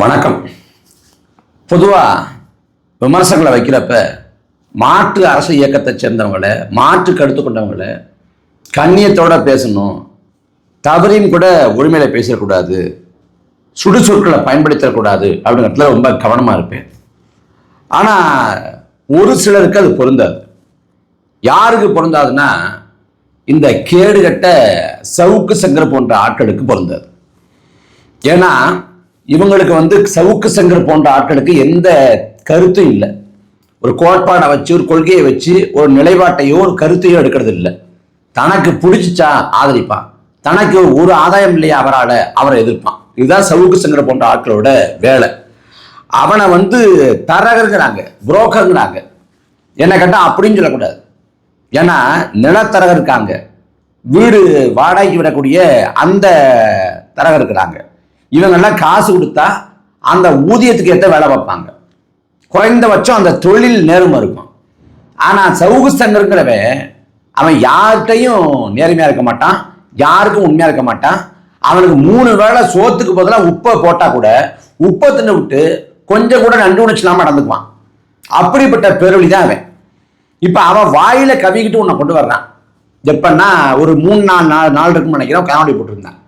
வணக்கம். பொதுவாக விமர்சகங்களை வைக்கிறப்ப மாற்று அரசு இயக்கத்தை சேர்ந்தவங்களை மாற்று கருத்து கொண்டவங்களை கண்ணியத்தோட பேசணும். தவறையும் கூட உரிமையில பேசக்கூடாது. சுடுசொற்களை பயன்படுத்தக்கூடாது அப்படிங்கிறதுல ரொம்ப கவனமாக இருப்பேன். ஆனால் ஒரு சிலருக்கு அது பொருந்தாது. யாருக்கு பொருந்தாதுன்னா இந்த கேடுகட்ட சவுக்கு சங்கர் போன்ற ஆட்களுக்கு பொருந்தாது. ஏன்னா இவங்களுக்கு வந்து சவுக்கு சங்கர் போன்ற ஆட்களுக்கு எந்த கருத்தும் இல்லை. ஒரு கோட்பாடை வச்சு ஒரு கொள்கையை வச்சு ஒரு நிலைப்பாட்டையோ ஒரு கருத்தையோ எடுக்கிறது இல்லை தனக்கு பிடிச்சிச்சா ஆதரிப்பான். தனக்கு ஒரு ஆதாயம் இல்லையா அவரால் அவரை எதிர்ப்பான். இதுதான் சவுக்கு சங்கர் போன்ற ஆட்களோட வேலை. அவனை வந்து தரகருங்கிறாங்க புரோக்கருங்கிறாங்க என்ன கேட்டால் அப்படின்னு சொல்லக்கூடாது. ஏன்னா நிலத்தரகர் இருக்காங்க. வீடு வாடகைக்கு விடக்கூடிய அந்த தரகர் இருக்கிறாங்க. இவங்கெல்லாம் காசு கொடுத்தா அந்த ஊதியத்துக்கு ஏற்ற வேலை பார்ப்பாங்க. குறைந்தபட்சம் அந்த தொழில் நேர்மை இருக்கும். ஆனால் சவுகு சங்கருங்கிறவன் அவன் யார்கிட்டையும் நேர்மையாக இருக்க மாட்டான் யாருக்கும் உண்மையாக இருக்க மாட்டான். அவனுக்கு மூணு வேளை சோத்துக்கு பதிலாக உப்பை போட்டால் கூட உப்பை தின்னு விட்டு கொஞ்சம் கூட நன்றி உணர்ச்சி இல்லாமல் நடந்துக்குவான். அப்படிப்பட்ட பேரொழி தான் அவன். இப்போ அவன் வாயில கவிக்கிட்டு உன்னை கொண்டு வர்றான். எப்பன்னா ஒரு மூணு நாலு நாலு நாள் இருக்குன்னு நினைக்கிறோம் காணொலி போட்டிருந்தான்.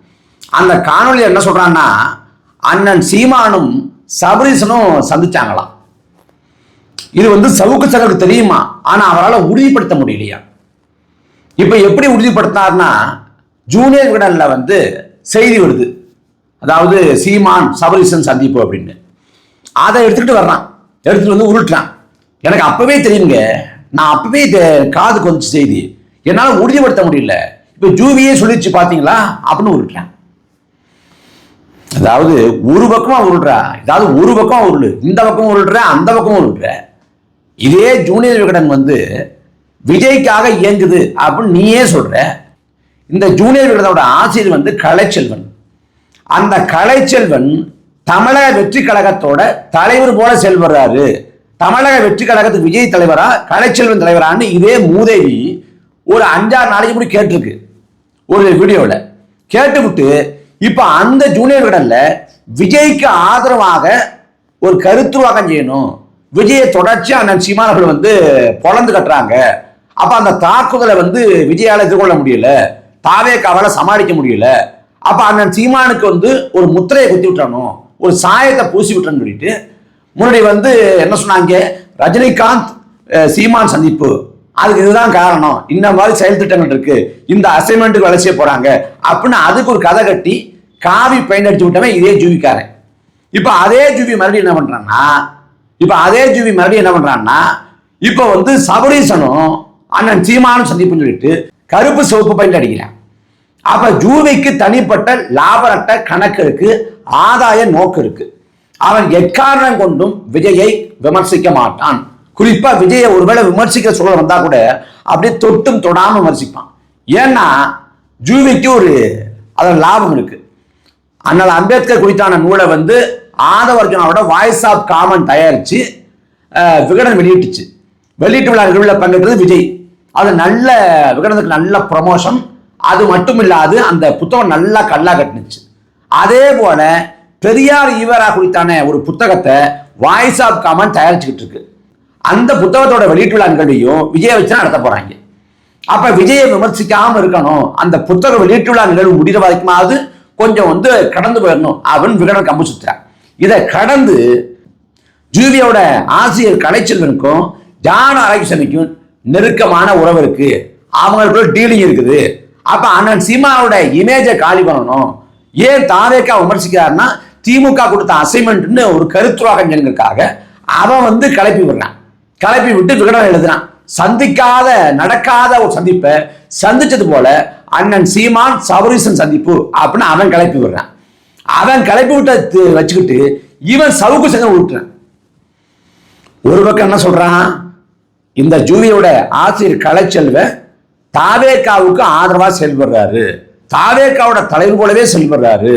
அந்த காணொலி என்ன சொல்றான்னா அண்ணன் சீமானும் சபரீசனும் சந்திச்சாங்களாம். இது வந்து சவுக்கு சகருக்கு தெரியுமா? ஆனா அவரால் உறுதிப்படுத்த முடியலையா? இப்ப எப்படி உறுதிப்படுத்தினார்னா ஜூனியர் விடன்ல வந்து செய்தி வருது. அதாவது சீமான் சபரீசன் சந்திப்பு அப்படின்னு. அதை எடுத்துக்கிட்டு வர்றான். எடுத்துட்டு வந்து உருட்டுறான். எனக்கு அப்பவே தெரியுங்க நான் அப்பவே காதுக்கு வந்துச்சு செய்தி. என்னால் உறுதிப்படுத்த முடியல. இப்போ ஜூவியே சொல்லிச்சு பார்த்தீங்களா அப்படின்னு உருட்டுறான். அதாவது ஒரு பக்கமா உருள்றா ஏதாவது ஒரு பக்கம் உருளு. இந்த பக்கம் உருள்ற அந்த பக்கம் உருள்ற இதே ஜூனியர் விகடன் வந்து விஜய்க்காக இயங்குது அப்படின்னு நீயே சொல்ற. இந்த ஜூனியர் விகடனோட ஆசிரியர் வந்து கலைச்செல்வன். அந்த கலைச்செல்வன் தமிழக வெற்றி கழகத்தோட தலைவர் போல செல்வராரு தமிழக வெற்றி கழகத்துக்கு விஜய் தலைவரா கலைச்செல்வன் தலைவரான்னு இதே மூதேவி ஒரு அஞ்சாறு நாளைக்கு முடி கேட்டிருக்கு. ஒரு வீடியோவில் கேட்டுவிட்டு இப்போ அந்த ஜூனியர் விடன்ல விஜய்க்கு ஆதரவாக ஒரு கருத்துருவாக்கம் செய்யணும். விஜயை தொடர்ச்சி அண்ணன் சீமானவர்கள் வந்து பொழந்து கட்டுறாங்க. அப்போ அந்த தாக்குதலை வந்து விஜயால எதிர்கொள்ள முடியல. தாவே கவலை சமாளிக்க முடியல. அப்போ அண்ணன் சீமானுக்கு வந்து ஒரு முத்திரையை குத்தி விட்டுறணும். ஒரு சாயத்தை பூசி விட்டுறன்னு சொல்லிட்டு முன்னாடி வந்து என்ன சொன்னாங்க? ரஜினிகாந்த் சீமான் சந்திப்பு. அதுக்கு இதுதான் காரணம். இந்த மாதிரி செயல் திட்டங்கள் இருக்கு. இந்த அசைன்மெண்ட்டுக்கு வேலை போறாங்க. அப்படின்னு அதுக்கு ஒரு கதை கட்டி காவி பெயிண்ட் அடிச்சு விட்டவன் இதே ஜூவிக்காரன். இப்ப அதே ஜூவி மறுபடியும் என்ன பண்றான்னா இப்ப அதே ஜூவி மறுபடியும் என்ன பண்றான்னா இப்ப வந்து சபரீசனும் அண்ணன் சீமானும் சந்திப்புன்னு சொல்லிட்டு கருப்பு சிவப்பு பெயிண்ட் அடிக்கிறான். அப்ப ஜூவிக்கு தனிப்பட்ட லாபரட்ட கணக்கு இருக்கு ஆதாய நோக்கு இருக்கு. அவன் எக்காரணம் கொண்டும் விஜயை விமர்சிக்க மாட்டான். குறிப்பா விஜயை ஒருவேளை விமர்சிக்க சூழல் வந்தா கூட அப்படியே தொட்டும் தொடாம விமர்சிப்பான். ஏன்னா ஜூவிக்கு ஒரு அதன் லாபம் இருக்கு. அதனால அம்பேத்கர் குறித்தான நூலை வந்து ஆதவர்ஜனாவோட வாய்ஸ் ஆஃப் காமன் தயாரிச்சு விகடன் வெளியிட்டுச்சு. வெளியீட்டு விழா நிகழ்வில் பங்கேற்றது விஜய். அது நல்ல விகடனுக்கு நல்ல ப்ரமோஷன் அது மட்டும் இல்லாது அந்த புத்தகம் நல்லா கல்லா கட்டுனுச்சு. அதே போல பெரியார் ஈவரா குறித்தான ஒரு புத்தகத்தை வாய்ஸ் ஆஃப் காமன் தயாரிச்சுக்கிட்டு இருக்கு. அந்த புத்தகத்தோட வெளியீட்டு விழாக்களையும் நிகழ்வையும் விஜயை வச்சு தான் நடத்த போறாங்க. அப்ப விஜயை விமர்சிக்காம இருக்கணும். அந்த புத்தக வெளியீட்டு விழா நிகழ்வு முடிகிற வரைக்குமாவது கொஞ்சம் வந்து கடந்து போயிடணும் அவன் விகடன் கம்பு சுத்துறான் இதை கடந்து ஜூவியோட ஆசிரியர் கலைச்செல்வனுக்கும் ஜான அரகிசனுக்கும் நெருக்கமான உறவு இருக்கு. அவங்களுக்குள்ள டீலிங் இருக்குது. அப்ப அண்ணன் சீமாவோட இமேஜை காலி பண்ணணும். ஏன் தாவேக்கா விமர்சிக்கிறாருன்னா திமுக கொடுத்த அசைன்மெண்ட்னு ஒரு கருத்துவாகங்கிறதுக்காக அவன் வந்து கிளப்பி விடுறான். கிளப்பி விட்டு விகடன் எழுதுறான் சந்திக்காத நடக்காத ஒரு சந்திப்பை சந்திச்சது போல அண்ணன் சீமான் சபரீசன் சந்திப்பு அப்படின்னு அவன் கிளப்பி விடுறான். அவன் கிளப்பி விட்ட வச்சுக்கிட்டு இவன் சவுக்கு சங்கம் விட்டுறான் ஒரு பக்கம் என்ன சொல்றான்? இந்த ஜூவியோட ஆசிரியர் கலைச்செல்வ தாவேக்காவுக்கு ஆதரவா செயல்படுறாரு. தாவேக்காவோட தலைவர் போலவே செயல்படுறாரு.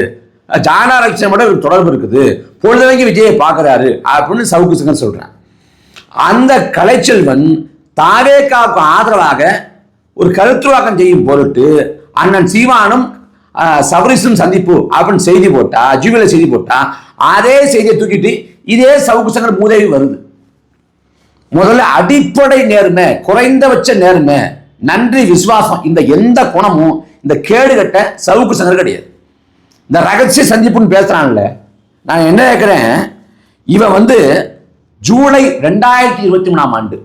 ஜானாரட்சனோட ஒரு தொடர்பு இருக்குது. பொழுதுவைக்கு விஜயை பார்க்கறாரு அப்படின்னு சவுக்கு சங்கம் சொல்றான். அந்த கலைச்செல்வன் தாவேக்காவுக்கு ஆதரவாக ஒரு கருத்துருவாக்கம் செய்யும் பொருட்டு அண்ணன் சீமானும் சவரிசும் சந்திப்பு அப்படின்னு செய்தி போட்டா ஜீவில செய்தி போட்டா அதே செய்தியை தூக்கிட்டு இதே சவுக்கு சங்கர் மூதேவி வருது. முதல்ல அடிப்படை நேர்மை குறைந்தபட்ச நேர்மை நன்றி விசுவாசம் இந்த எந்த குணமும் இந்த கேடுகட்ட சவுக்கு சங்கர் கிடையாது. இந்த ரகசிய சந்திப்புன்னு பேசுறான்ல நான் என்ன கேட்குறேன் இவன் வந்து ஜூலை ரெண்டாயிரத்தி இருபத்தி மூணாம் ஆண்டு.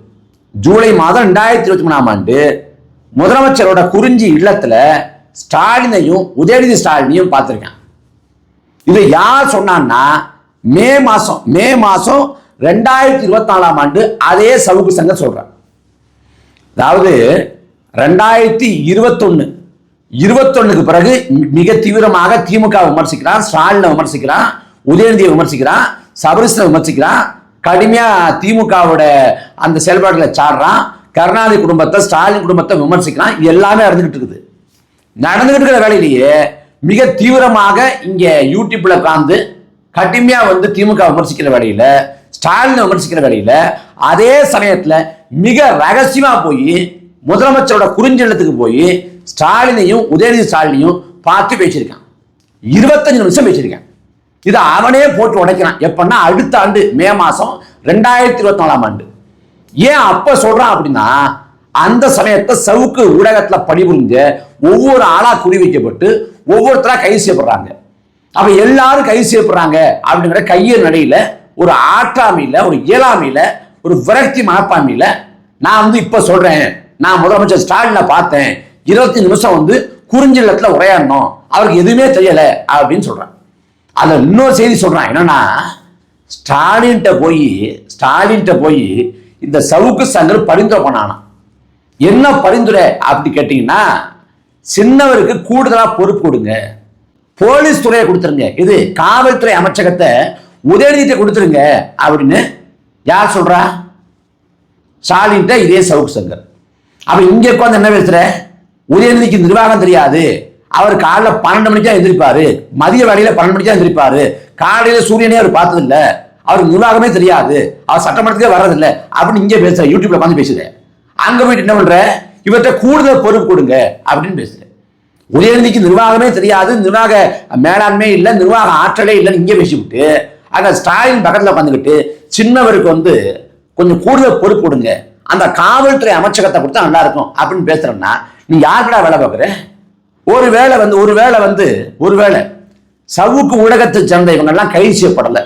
ஜூலை மாதம் ரெண்டாயிரத்தி இருபத்தி மூணாம் ஆண்டு முதலமைச்சரோட குறிஞ்சி இல்லத்துல ஸ்டாலினையும் உதயநிதி ஸ்டாலினையும் பார்த்திருக்கான். இதை யார் சொன்னான்னா மே மாசம் மே மாசம் ரெண்டாயிரத்தி இருபத்தி நாலாம் ஆண்டு அதே சவுக்கு சங்கம் சொல்றேன் அதாவது ரெண்டாயிரத்தி இருபத்தொன்னு இருபத்தொன்னுக்கு பிறகு மிக தீவிரமாக திமுக விமர்சிக்கிறான் ஸ்டாலினை விமர்சிக்கிறான் உதயநிதியை விமர்சிக்கிறான் சபரிசனை விமர்சிக்கிறான் கடுமையா திமுகவோட அந்த செயல்பாடுகளை சாடுறான் கருணாநிதி குடும்பத்தை ஸ்டாலின் குடும்பத்தை விமர்சிக்கிறான். இது எல்லாமே நடந்துகிட்டு இருக்குது. நடந்துகிட்டு இருக்கிற வேலையிலேயே மிக தீவிரமாக இங்க யூடியூப்ல உட்காந்து கடுமையா வந்து திமுக விமர்சிக்கிற வேலையில ஸ்டாலினை விமர்சிக்கிற வேலையில அதே சமயத்துல மிக ரகசியமா போய் முதலமைச்சரோட குறிஞ்செல்லத்துக்கு போய் ஸ்டாலினையும் உதயநிதி ஸ்டாலினையும் பார்த்து பேசியிருக்கான். இருபத்தஞ்சு நிமிஷம் பேசியிருக்கேன். இதை அவனே போட்டு உடைக்கிறான். எப்பன்னா அடுத்த ஆண்டு மே மாசம் ரெண்டாயிரத்தி இருபத்தி நாலாம் ஆண்டு. ஏன் அப்ப சொல்றான் அப்படின்னா அந்த சமயத்தை சவுக்கு ஊடகத்துல பணிபுரிஞ்சு ஒவ்வொரு ஆளா குறி வைக்கப்பட்டு ஒவ்வொருத்தரா கைது செய்யப்படுறாங்க. அப்ப எல்லாரும் கைது செய்யப்படுறாங்க அப்படிங்கிற கையில் நடையில ஒரு ஆற்றாமையில ஒரு இயலாமையில ஒரு விரக்தி மனப்பான்மையில நான் வந்து இப்ப சொல்றேன். நான் முதலமைச்சர் ஸ்டாலினை பார்த்தேன். இருபத்தி நிமிஷம் வந்து குறிஞ்சி குறிஞ்சில்லத்துல உரையாடணும். அவருக்கு எதுவுமே தெரியல அப்படின்னு சொல்றான். அதில் இன்னொரு செய்தி சொல்கிறான் என்னன்னா ஸ்டாலின்கிட்ட போய் ஸ்டாலின்கிட்ட போய் இந்த சவுக்கு சங்கர் பரிந்துரை பண்ணானாம். என்ன பரிந்துரை அப்படி கேட்டிங்கன்னா சின்னவருக்கு கூடுதலாக பொறுப்பு கொடுங்க. போலீஸ் துறையை கொடுத்துருங்க. இது காவல்துறை அமைச்சகத்தை உதயநிதியை கொடுத்துருங்க அப்படின்னு யார் சொல்கிறா ஸ்டாலின்கிட்ட இதே சவுக்கு சங்கர். அப்போ இங்கே உட்காந்து என்ன பேசுற? உதயநிதிக்கு நிர்வாகம் தெரியாது. அவர் காலைல பன்னெண்டு மணிக்கு தான் எந்திரிப்பாரு. மதிய வேலையில பன்னெண்டு மணிக்கு தான் எந்திரிப்பாரு. காலையில சூரியனே அவர் பார்த்தது இல்ல அவருக்கு நிர்வாகமே தெரியாது. அவர் சட்டமன்றத்துக்கே வர்றதில்லை. அப்படின்னு இங்கே பேசுற யூடியூப்ல உட்காந்து பேசுற அங்க போயிட்டு என்ன பண்ற? இவர்கிட்ட கூடுதல் பொறுப்பு கொடுங்க. அப்படின்னு பேசுற உதயநிதிக்கு நிர்வாகமே தெரியாது. நிர்வாக மேலாண்மை இல்லை. நிர்வாக ஆற்றலே இல்லைன்னு இங்கே பேசிவிட்டு அங்க ஸ்டாலின் பக்கத்துல உட்காந்துக்கிட்டு சின்னவருக்கு வந்து கொஞ்சம் கூடுதல் பொறுப்பு கொடுங்க. அந்த காவல்துறை அமைச்சகத்தை கொடுத்தா நல்லா இருக்கும் அப்படின்னு பேசுறோம்னா நீ யாருக்கடா வேலை பார்க்குற? ஒரு வேளை வந்து ஒரு வேளை வந்து ஒரு வேளை சவுக்கு ஊடகத்தை சேர்ந்த இவங்கெல்லாம் கைது செய்யப்படலை.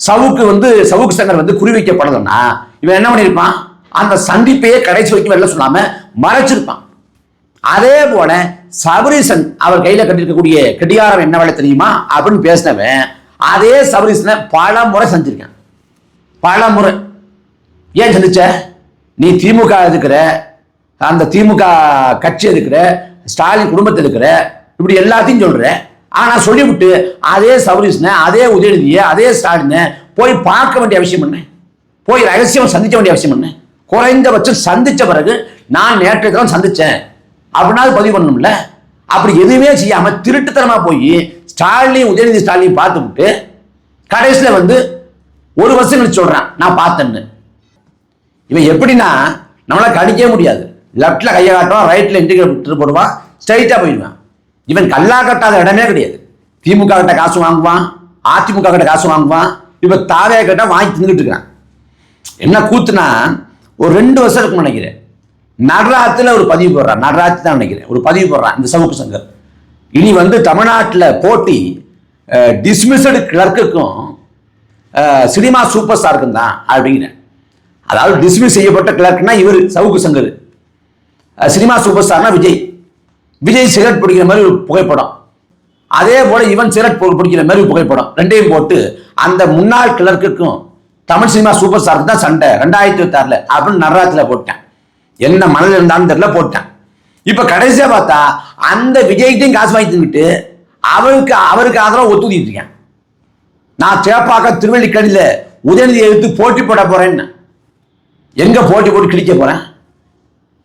சவுக்கு வந்து சவுக்கு சங்கர் வந்து குறிவைக்கப்படலைன்னா இவன் என்ன பண்ணியிருப்பான்? அந்த சந்திப்பையே கடைசி வரைக்கும் வெளில சொல்லாம மறைச்சிருப்பான். அதே போல சபரிசன் அவர் கையில கட்டிருக்கக்கூடிய கடிகாரம் என்ன வேலை தெரியுமா? அப்படின்னு பேசினவன் அதே சபரிசனை பல முறை செஞ்சிருக்கான் பல முறை. ஏன் சந்திச்ச? நீ திமுக இருக்கிற அந்த திமுக கட்சி இருக்கிற ஸ்டாலின் குடும்பத்தில் இருக்கிற இப்படி எல்லாத்தையும் சொல்கிறேன் ஆனால் சொல்லிவிட்டு அதே சபரீசனை அதே உதயநிதியை அதே ஸ்டாலினை போய் பார்க்க வேண்டிய அவசியம் என்ன? போய் ரகசியம் சந்திக்க வேண்டிய அவசியம் என்ன? குறைந்தபட்சம் சந்தித்த பிறகு நான் நேற்று தான் சந்தித்தேன் அப்படின்னா பதிவு பண்ணணும்ல? அப்படி எதுவுமே செய்யாமல் திருட்டுத்தனமாக போய் ஸ்டாலினையும் உதயநிதி ஸ்டாலினையும் பார்த்துவிட்டு கடைசியில் வந்து ஒரு வருஷம் கழிச்சு சொல்கிறான் நான் பார்த்தேன்னு. இவன் எப்படின்னா நம்மளால் கடிக்கவே முடியாது. லெஃப்ட்ல கையை காட்டுவான் ரைட்டில் இண்டிகேட் போடுவான் ஸ்ட்ரைட்டாக போயிடுவான். இவன் கல்லா கட்டாத இடமே கிடையாது. திமுக கிட்ட காசு வாங்குவான் அதிமுக கிட்ட காசு வாங்குவான் இப்போ தாவே கிட்ட வாங்கி தின்னுட்டு இருக்கான். என்ன கூத்துனா ஒரு ரெண்டு வருஷம் இருக்கும் நினைக்கிறேன். நடராத்துல ஒரு பதிவு போடுறான் நடராஜ் தான் நினைக்கிறேன். ஒரு பதிவு போடுறான் இந்த சவுக்கு சங்கர் இனி வந்து தமிழ்நாட்டில் போட்டி டிஸ்மிஸ்டு கிளர்க்குக்கும் சினிமா சூப்பர் ஸ்டாருக்கும் தான் அப்படிங்கிறேன். அதாவது டிஸ்மிஸ் செய்யப்பட்ட கிளர்க்னா இவர் சவுக்கு சங்கர். சினிமா சூப்பர் ஸ்டார்னா விஜய். விஜய் சிகரெட் பிடிக்கிற மாதிரி ஒரு புகைப்படம். அதே போல இவன் சிகரெட் பிடிக்கிற மாதிரி ஒரு புகைப்படம். ரெண்டையும் போட்டு அந்த முன்னாள் கிளர்க்குக்கும் தமிழ் சினிமா சூப்பர் ஸ்டாருக்கு தான் சண்டை. ரெண்டாயிரத்தி இருபத்தாறுல அப்படின்னு நடராத்தில் போட்டேன். என்ன மனதில் இருந்தாலும் தெரியல போட்டேன். இப்போ கடைசியாக பார்த்தா அந்த விஜய்கிட்டையும் காசு வாங்கி தின்னுட்டு அவருக்கு அவருக்கு ஆதரவு ஒத்துக்கிட்டு இருக்கேன். நான் சேப்பாக்க திருவள்ளிக்கடியில உதயநிதி எடுத்து போட்டி போட போகிறேன்னு எங்கே போட்டி போட்டு கிழிக்க போகிறேன்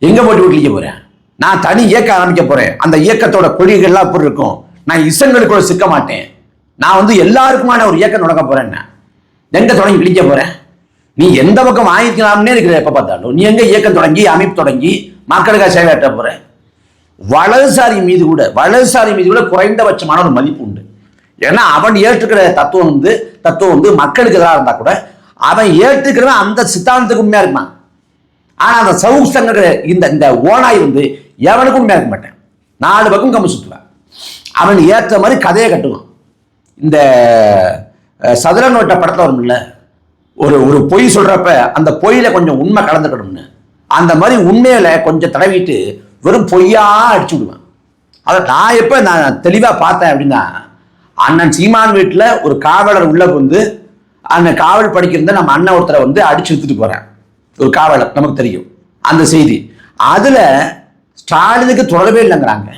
எங்க போட்டு கிழிக்க போறேன்? நான் தனி இயக்கம் ஆரம்பிக்க போறேன். அந்த இயக்கத்தோட கொள்கைகள்லாம் எப்படி இருக்கும்? நான் இசங்களுக்குள்ள சிக்க மாட்டேன். நான் வந்து எல்லாருக்குமான ஒரு இயக்கம் நடக்க போறேன் எங்க தொடங்கி விழிக்க போறேன்? நீ எந்த பக்கம் வாங்கிக்கலாம்னே இருக்கிற எப்ப பார்த்தாலும் நீ எங்க இயக்கம் தொடங்கி அமைப்பு தொடங்கி மக்களுக்காக சேவையாற்ற போகிற வலதுசாரி மீது கூட வலதுசாரி மீது கூட குறைந்தபட்சமான ஒரு மதிப்பு உண்டு. ஏன்னா அவன் ஏற்றுக்கிற தத்துவம் வந்து தத்துவம் வந்து மக்களுக்கு எதிராக இருந்தா கூட அவன் ஏற்றுக்கிறவன் அந்த சித்தாந்தத்துக்கு உண்மையா இருக்கான் ஆனால் அந்த சவுசங்கிற இந்த இந்த ஓனாய் வந்து எவனுக்கும் மேற்க மாட்டேன். நாலு பக்கம் கம்மி சுற்றுவேன் அவன் ஏற்ற மாதிரி கதையை கட்டுவான். இந்த சதுரன் சதுர நோட்ட படத்தில் வரும்ல ஒரு ஒரு பொய் சொல்கிறப்ப அந்த பொய்யில் கொஞ்சம் உண்மை கலந்துக்கணும்னு. அந்த மாதிரி உண்மையில் கொஞ்சம் தடவிட்டு வெறும் பொய்யா அடிச்சு விடுவேன். அதை நான் எப்போ நான் தெளிவாக பார்த்தேன் அப்படின்னா அண்ணன் சீமான் வீட்டில் ஒரு காவலர் உள்ளே வந்து அந்த காவல் படிக்கிறத நம்ம அண்ணன் ஒருத்தரை வந்து அடிச்சு எடுத்துகிட்டு போகிறேன் ஒரு காவலர் நமக்கு தெரியும். அந்த செய்தி. அதுல ஸ்டாலினுக்கு தொடரவே இல்லைங்கிறாங்க.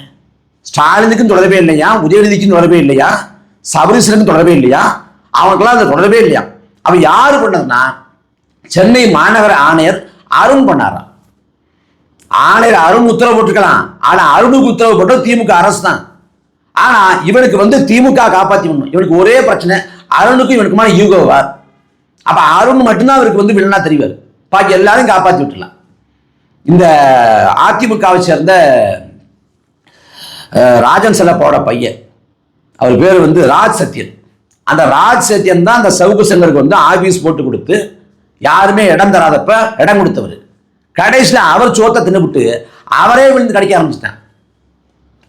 ஸ்டாலினுக்கும் தொடரவே இல்லையா? உதயநிதிக்கும் தொடரவே இல்லையா? சபரிசனுக்கும் தொடரவே இல்லையா? அவனுக்கெல்லாம் அது தொடரவே இல்லையா? அவன் யாரு பண்ணதுன்னா சென்னை மாநகர ஆணையர் அருண் பண்ணாராம் ஆணையர் அருண் உத்தரவு போட்டுக்கலாம் ஆனால் அருணுக்கு உத்தரவு போட்டது திமுக அரசு தான். ஆனா இவனுக்கு வந்து திமுக காப்பாற்றி பண்ணும் இவனுக்கு ஒரே பிரச்சனை அருணுக்கும் இவனுக்குமான யூகோவா அப்ப அருண் மட்டும்தான் அவருக்கு வந்து வில்லனா தெரிவார். பாக்கி எல்லாரும் காப்பாற்றி விட்டுலாம் இந்த அதிமுகவை சேர்ந்த ராஜன் செல்லப்பாவோட பையன். அவர் பேர் வந்து ராஜ் சத்யன். அந்த ராஜ் சத்யன் தான் அந்த சவுக்கு சங்கருக்கு வந்து ஆபீஸ் போட்டு கொடுத்து யாருமே இடம் தராதப்ப இடம் கொடுத்தவர். கடைசியில் அவர் சோத்தை தின்னுபிட்டு அவரே விழுந்து கிடைக்க ஆரம்பிச்சிட்டான்.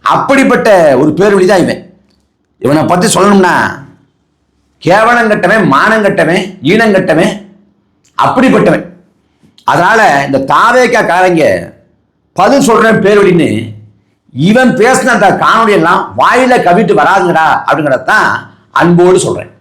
அப்படிப்பட்ட ஒரு பேர் தான் இவன். இவனை பற்றி சொல்லணும்னா கேவலம் கட்டவன் மானம் கட்டவன் ஈனம் கட்டவன் அப்படிப்பட்டவன். அதனால இந்த தாவேக்கா காரங்க பதில் சொல்றேன் பேரொழின்னு இவன் பேசின அந்த காணொலி எல்லாம் வாயில கவிட்டு வராதுங்கடா அப்படிங்கிறதான் அன்போடு சொல்றேன்.